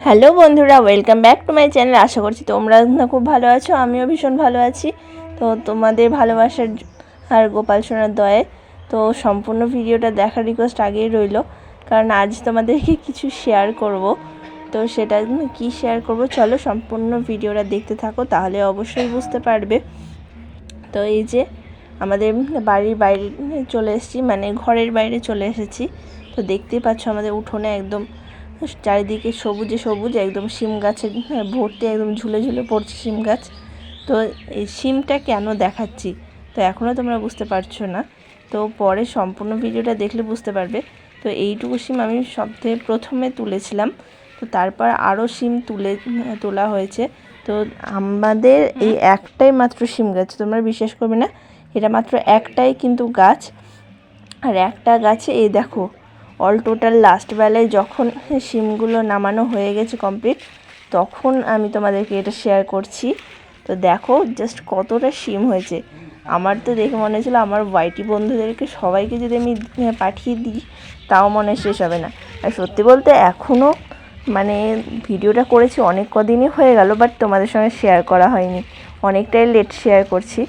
Hello বন্ধুরা, welcome back to my channel. আশা করছি তোমরা খুব ভালো আছো, আমিও ভীষণ ভালো আছি। তো তোমাদের ভালোবাসার আর গোপাল সোনার দয়ে, তো সম্পূর্ণ ভিডিওটা দেখার রিকোয়েস্ট আগেই রইল। কারণ আজ তোমাদেরকে কিছু শেয়ার করব। তো সেটা কি শেয়ার করব? চলো সম্পূর্ণ ভিডিওটা দেখতে থাকো, তাহলে অবশ্যই বুঝতে পারবে। তো এই যে আমাদের বাড়ির বাইরে চলে এসেছি মানে ঘরের বাইরে চলে এসেছি। তো দেখতেই পাচ্ছ আমাদের উঠোনে একদম চারিদিকে সবুজে সবুজ একদম শিম গাছে ভর্তি একদম ঝুলে ঝুলে পড়ছে শিম গাছ। তো এই শিমটা কেন দেখাচ্ছি? তো এখনও তোমরা বুঝতে পারছ না। তো পরে সম্পূর্ণ ভিডিওটা দেখলে বুঝতে পারবে। তো এইটুকু শিম আমি সবথেকে প্রথমে তুলেছিলাম। তো তারপর আরও শিম তুলে তোলা হয়েছে। তো আমাদের এই একটাই মাত্র শিম গাছ তোমরা বিশ্বাস করবে না এটা মাত্র একটাই কিন্তু গাছ। আর একটা গাছে এই দেখো অল টোটাল লাস্ট বেলায় যখন সিমগুলো নামানো হয়ে গেছে কমপ্লিট তখন আমি তোমাদেরকে এটা শেয়ার করছি। তো দেখো জাস্ট কতটা সিম হয়েছে। আমার তো দেখে মনে হয়েছিলো আমার ওয়াইটি বন্ধুদেরকে সবাইকে যদি আমি পাঠিয়ে দিই, তাও মনে হয় শেষ হবে না। আর সত্যি বলতে এখনও মানে ভিডিওটা করেছি অনেক কদিনই হয়ে গেল বাট তোমাদের সঙ্গে শেয়ার করা হয়নি। অনেকটাই লেট শেয়ার করছি।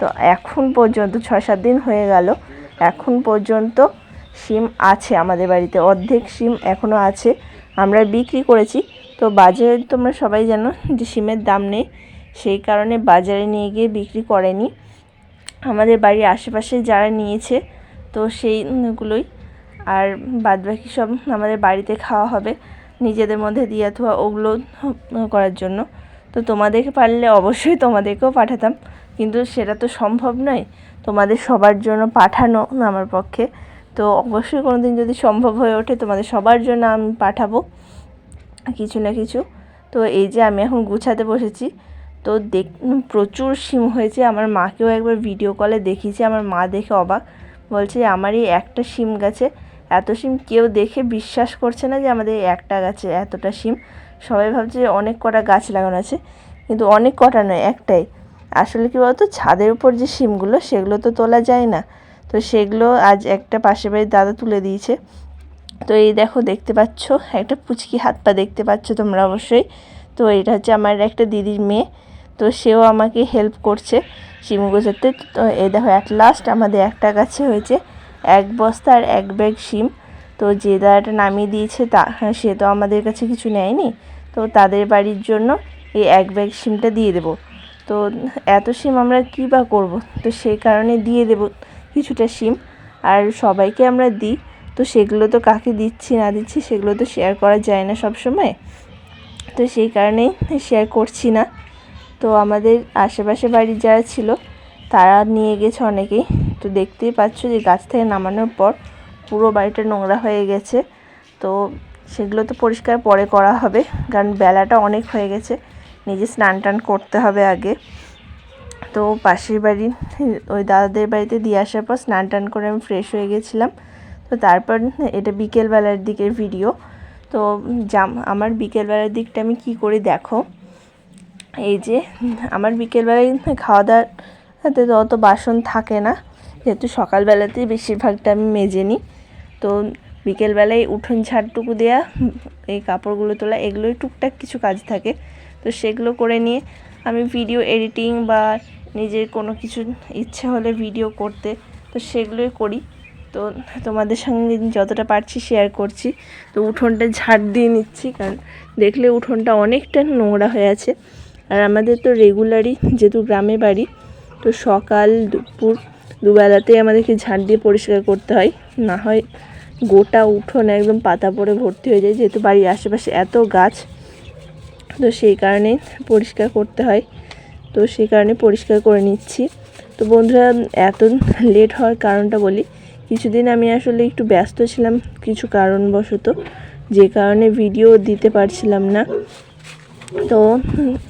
তো এখন পর্যন্ত ছয় সাত দিন হয়ে গেল। এখন পর্যন্ত সিম আছে আমাদের বাড়িতে, অর্ধেক সিম এখনও আছে। আমরা বিক্রি করেছি। তো বাজারে তোমরা সবাই জানো যে সিমের দাম নেই। সেই কারণে বাজারে নিয়ে গিয়ে বিক্রি করেনি। আমাদের বাড়ির আশেপাশে যারা নিয়েছে, তো সেইগুলোই। আর বাদবাকি সব আমাদের বাড়িতে খাওয়া হবে নিজেদের মধ্যে দিয়ে অথবা ওগুলো করার জন্য। তো তোমাদেরকে পারলে অবশ্যই তোমাদেরকেও পাঠাতাম। কিন্তু সেটা তো সম্ভব নয়। তোমাদের সবার জন্য পাঠানো আমার পক্ষে। তো অবশ্যই কোনো দিন যদি সম্ভব হয়ে ওঠে তোমাদের সবার জন্য আমি পাঠাবো কিছু না কিছু। তো এই যে আমি এখন গুছাতে বসেছি। তো দেখ, প্রচুর সিম হয়েছে। আমার মাকেও একবার ভিডিও কলে দেখিয়েছি। আমার মা দেখে অবাক। বলছে যে আমার এই একটা সিম গাছে। এত সিম কেউ দেখে বিশ্বাস করছে না যে আমাদের একটা গাছে, এতটা সিম। সবাই ভাবছে অনেক কটা গাছ লাগানো আছে, কিন্তু অনেক কটা নয়, একটাই। আসলে কী বলতো? ছাদের উপর যে সিমগুলো, সেগুলো তো তোলা যায় না। তো সেগুলো আজ একটা পাশের বাড়ির দাদা তুলে দিয়েছে। তো এই দেখো দেখতে পাচ্ছ? একটা পুচকি হাত পা দেখতে পাচ্ছ তোমরা অবশ্যই। তো এটা হচ্ছে আমার একটা দিদির মেয়ে। তো সেও আমাকে হেল্প করছে সিম গোছাতে তো এই দেখো অ্যাট লাস্ট আমাদের একটা গাছে হয়েছে এক বস্তা আর এক ব্যাগ সিম তো যে দাদাটা নামিয়ে দিয়েছে তা হ্যাঁ, সে তো আমাদের কাছে কিছু নেয়নি। তো তাদের বাড়ির জন্য এই এক ব্যাগ সিমটা দিয়ে দেবো। তো এত সিম আমরা কী বা করব? তো সেই কারণে দিয়ে দেব। কিছুটা সিম আর সবাইকে আমরা দিই। তো সেগুলো তো কাকে দিচ্ছি, না দিচ্ছি সেগুলো তো শেয়ার করা যায় না সব সময় তো সেই কারণেই শেয়ার করছি না। তো আমাদের আশেপাশে বাড়ির যারা ছিল, তারা নিয়ে গেছে অনেকেই। তো দেখতেই পাচ্ছ যে গাছ থেকে নামানোর পর পুরো বাড়িটা নোংরা হয়ে গেছে। তো সেগুলো তো পরিষ্কার পরে করা হবে, কারণ বেলাটা অনেক হয়ে গেছে। নিজে স্নান টান করতে হবে আগে। তো পাশের বাড়ি, ওই দাদাদের বাড়িতে দিয়ে আসার পর স্নান টান করে আমি ফ্রেশ হয়ে গেছিলাম। তো তারপর এটা বিকেলবেলার দিকের ভিডিও তো জাম, আমার বিকেলবেলার দিকটা আমি কি করি দেখো? এই যে, আমার বিকেলবেলায় খাওয়া দাওয়াতে তো অত বাসন থাকে না। যেহেতু সকালবেলাতেই বেশিরভাগটা আমি মেজে নিই। তো বিকেলবেলায় উঠোন ঝাড়টুকু দেওয়া এই কাপড়গুলো তোলা, এগুলোই টুকটাক কিছু কাজ থাকে। তো সেগুলো করে নিয়ে আমি ভিডিও এডিটিং বা নিজের কোনো কিছু ইচ্ছা হলে ভিডিও করতে, তো সেগুলোই করি। তো তোমাদের সঙ্গে যতটা পারছি শেয়ার করছি। তো উঠোনটা ঝাড় দিয়ে নিচ্ছি, কারণ দেখলে উঠোনটা অনেকটা নোংরা হয়ে আছে। আর আমাদের তো রেগুলারই যেহেতু গ্রামে বাড়ি, তো সকাল, দুপুর, দুবেলাতেই আমাদেরকে ঝাড় দিয়ে পরিষ্কার করতে হয়। না হয় গোটা উঠোন একদম পাতা পড়ে ভর্তি হয়ে যায়, যেহেতু বাড়ির আশেপাশে এত গাছ। তো সেই কারণে পরিষ্কার করতে হয়। তো সেই কারণে পরিষ্কার করে নিচ্ছি। তো বন্ধুরা এত লেট হওয়ার কারণটা বলি, কিছুদিন আমি আসলে একটু ব্যস্ত ছিলাম কিছু কারণবশত, যে কারণে ভিডিও দিতে পারছিলাম না। তো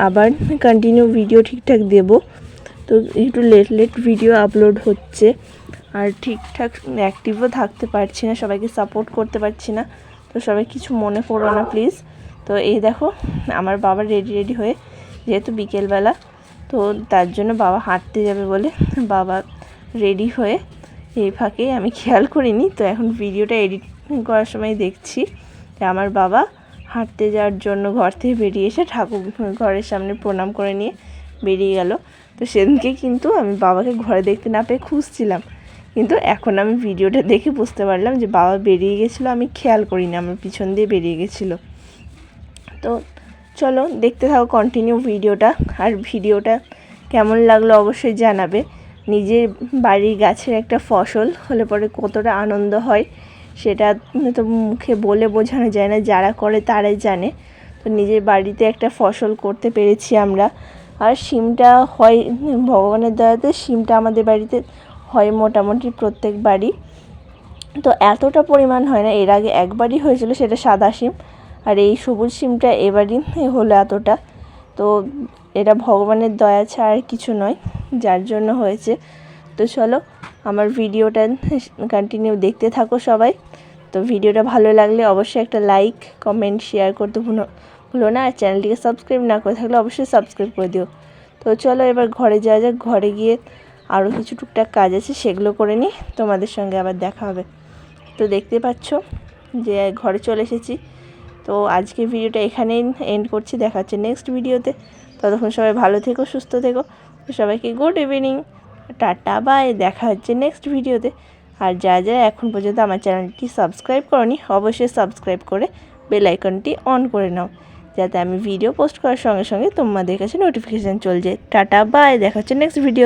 আবার কন্টিনিউ ভিডিও ঠিকঠাক দেব। তো একটু লেট লেট ভিডিও আপলোড হচ্ছে। আর ঠিকঠাক অ্যাক্টিভও থাকতে পারছি না, সবাইকে সাপোর্ট করতে পারছি না। তো সবাই কিছু মনে করো না প্লিজ তো এই দেখো, আমার বাবা রেডি রেডি হয়ে যেহেতু বিকেলবেলা, তো তার জন্য বাবা হাঁটতে যাবে বলে বাবা রেডি হয়ে এই ফাঁকে আমি খেয়াল করিনি। তো এখন ভিডিওটা এডিট করার সময় দেখছি যে আমার বাবা হাঁটতে যাওয়ার জন্য ঘর থেকে বেরিয়ে এসে ঠাকুর ঘরের সামনে প্রণাম করে নিয়ে বেরিয়ে গেল। তো সেদিনকে কিন্তু আমি বাবাকে ঘরে দেখতে না পেয়ে খুঁজছিলাম। কিন্তু এখন আমি ভিডিওটা দেখে বুঝতে পারলাম যে বাবা বেরিয়ে গেছিল, আমি খেয়াল করিনি, আমার পিছন দিয়ে বেরিয়ে গেছিল। তো চলো দেখতে থাকো কন্টিনিউ ভিডিওটা। আর ভিডিওটা কেমন লাগল অবশ্যই জানাবে। নিজের বাড়ির গাছের একটা ফসল হলে পরে কতটা আনন্দ হয় সেটা তো মুখে বলে বোঝানো যায় না, যারা করে তারাই জানে। তো নিজের বাড়িতে একটা ফসল করতে পেরেছি আমরা। আর শিমটা হয়, ভগবানের দয়াতে শিমটা আমাদের বাড়িতে হয় মোটামুটি প্রত্যেক বাড়ি। তো এতটা পরিমাণ হয় না, এর আগে একবারই হয়েছিল, সেটা সাদা শিম। আর এই সবুজ শিমটা এবারই হলো এতটা। তো এটা ভগবানের দয়া ছাড়া আর কিছু নয়, যার জন্য হয়েছে। তো চলো, আমার ভিডিওটা কন্টিনিউ দেখতে থাকো সবাই। তো ভিডিওটা ভালো লাগলে অবশ্যই একটা লাইক কমেন্ট শেয়ার করতে ভুলো ভুলো না। আর চ্যানেলটিকে সাবস্ক্রাইব না করে থাকলে অবশ্যই সাবস্ক্রাইব করে দিও। তো চলো, এবার ঘরে যাওয়া যাক। ঘরে গিয়ে আরও কিছু টুকটাক কাজ আছে, সেগুলো করে নিই। তোমাদের সঙ্গে আবার দেখা হবে। তো দেখতে পাচ্ছ যে ঘরে চলে এসেছি। তো আজকে ভিডিওটা এখানেই এন্ড করছি। দেখা হচ্ছে নেক্সট ভিডিওতে। ততক্ষণ সবাই ভালো থেকো, সুস্থ থেকো। সবাইকে গুড ইভিনিং টাটা বাই দেখা হচ্ছে নেক্সট ভিডিওতে। আর যা যা এখন পর্যন্ত আমার চ্যানেলটি সাবস্ক্রাইব করনি, অবশ্যই সাবস্ক্রাইব করে বেল আইকনটি অন করে নাও। যাতে আমি ভিডিও পোস্ট করার সঙ্গে সঙ্গে তোমাদের কাছে নোটিফিকেশান চলে যায়। টাটা বাই দেখা হচ্ছে নেক্সট ভিডিও